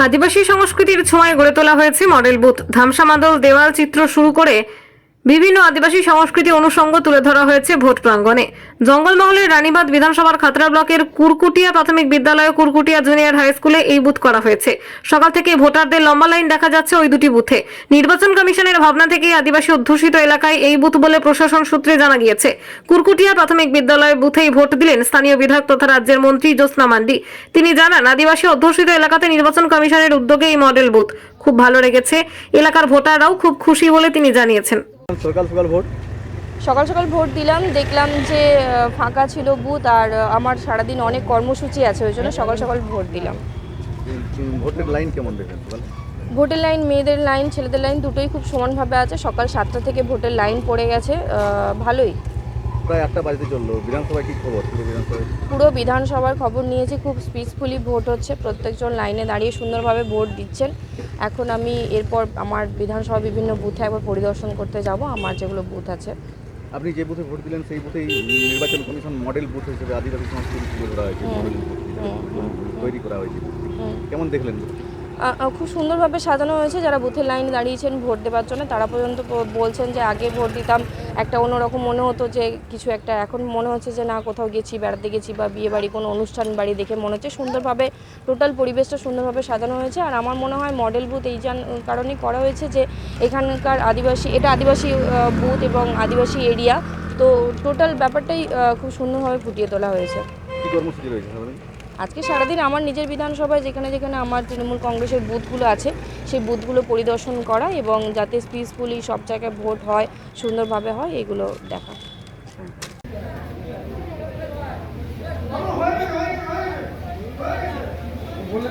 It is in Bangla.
আদিবাসী সংস্কৃতির ছোঁয়ায় গড়ে তোলা হয়েছে মডেল বুথ। ধামসা মাদল দেওয়াল চিত্র শুরু করে বিভিন্ন আদিবাসী সংস্কৃতি অনুষঙ্গ তুলে ধরা হয়েছে ভোট প্রাঙ্গণে। জঙ্গলমহলের রানীবাদ বিধানসভার খাতড়া ব্লকের কুরকুটিয়া প্রাথমিক বিদ্যালয় কুরকুটিয়া জুনিয়র হাই স্কুলে এই বুথ করা হয়েছে। সকাল থেকে ভোটারদের লম্বা লাইন দেখা যাচ্ছে ওই দুটি বুথে। নির্বাচন কমিশনের ভাবনা থেকেই আদিবাসী অধ্যুষিত এলাকায় এই বুথ বলে প্রশাসন সূত্রে জানা গিয়েছে। কুরকুটিয়া প্রাথমিক বিদ্যালয় বুথেই ভোট দিলেন স্থানীয় বিধায়ক তথা রাজ্যের মন্ত্রী জ্যোৎস্না মান্ডি। তিনি জানান, আদিবাসী অধ্যুষিত এলাকাতে নির্বাচন কমিশনের উদ্যোগে এই মডেল বুথ। খুব ভালো লেগেছে। এলাকার ভোটাররাও খুব খুশি বলে তিনি জানিয়েছেন। সকাল সকাল ভোট? সকাল সকাল ভোট দিলাম দেখলাম যে ফাঁকা ছিল বুথ আর আমার সারাদিন অনেক কর্মসূচি আছে ওই জন্য সকাল সকাল ভোট দিলাম। ভোটের লাইন কেমন দেখেন ভোটের লাইন মেয়েদের লাইন ছেলেদের লাইন দুটোই খুব সমানভাবে আছে। সকাল সাতটা থেকে ভোটের লাইন পড়ে গেছে ভালোই। প্রায় আটটা বাজতে চলল। বিধানসভায় কি খবর? পুরো বিধানসভায়? পুরো বিধানসভার খবর নিয়েছি। খুব পিসফুলি ভোট হচ্ছে। প্রত্যেকজন লাইনে দাঁড়িয়ে সুন্দরভাবে ভোট দিচ্ছেন। এখন আমি এরপর আমার বিধানসভা বিভিন্ন বুথে একবার পরিদর্শন করতে যাব। আমার যেগুলো বুথ আছে। আপনি যে বুথে ভোট দিলেন সেই বুথেই নির্বাচন কমিশন মডেল বুথ হিসেবে আদিবাসী সংস্কৃতি তুলে ধরা হয়েছে মডেল বুথ তৈরি করা হয়েছে। কেমন দেখলেন? খুব সুন্দরভাবে সাজানো হয়েছে। যারা বুথের লাইনে দাঁড়িয়েছেন ভোট দেওয়ার জন্য, তারা পর্যন্ত বলছেন যে আগে ভোট দিতাম। একটা অন্যরকম মনে হতো যে কিছু একটা, এখন মনে হচ্ছে যে না, কোথাও গেছি, বেড়াতে গেছি বা বিয়ে বাড়ি, কোনো অনুষ্ঠান বাড়ি দেখে মনে হচ্ছে। সুন্দরভাবে, টোটাল পরিবেশটা সুন্দরভাবে সাজানো হয়েছে। আর আমার মনে হয় মডেল বুথ এই জান কারণেই করা হয়েছে যে এখানকার আদিবাসী, এটা আদিবাসী বুথ এবং আদিবাসী এরিয়া। তো টোটাল ব্যাপারটাই খুব সুন্দরভাবে ফুটিয়ে তোলা হয়েছে। কর্মসূচি রয়েছে আজকে সারাদিন আমার নিজের বিধানসভায় যেখানে যেখানে আমার তৃণমূল কংগ্রেসের বুথগুলো আছে, সেই বুথগুলো পরিদর্শন করা এবং যাতে পিসফুলি সব জায়গায় ভোট হয়, সুন্দরভাবে হয়, এগুলো দেখা। বলে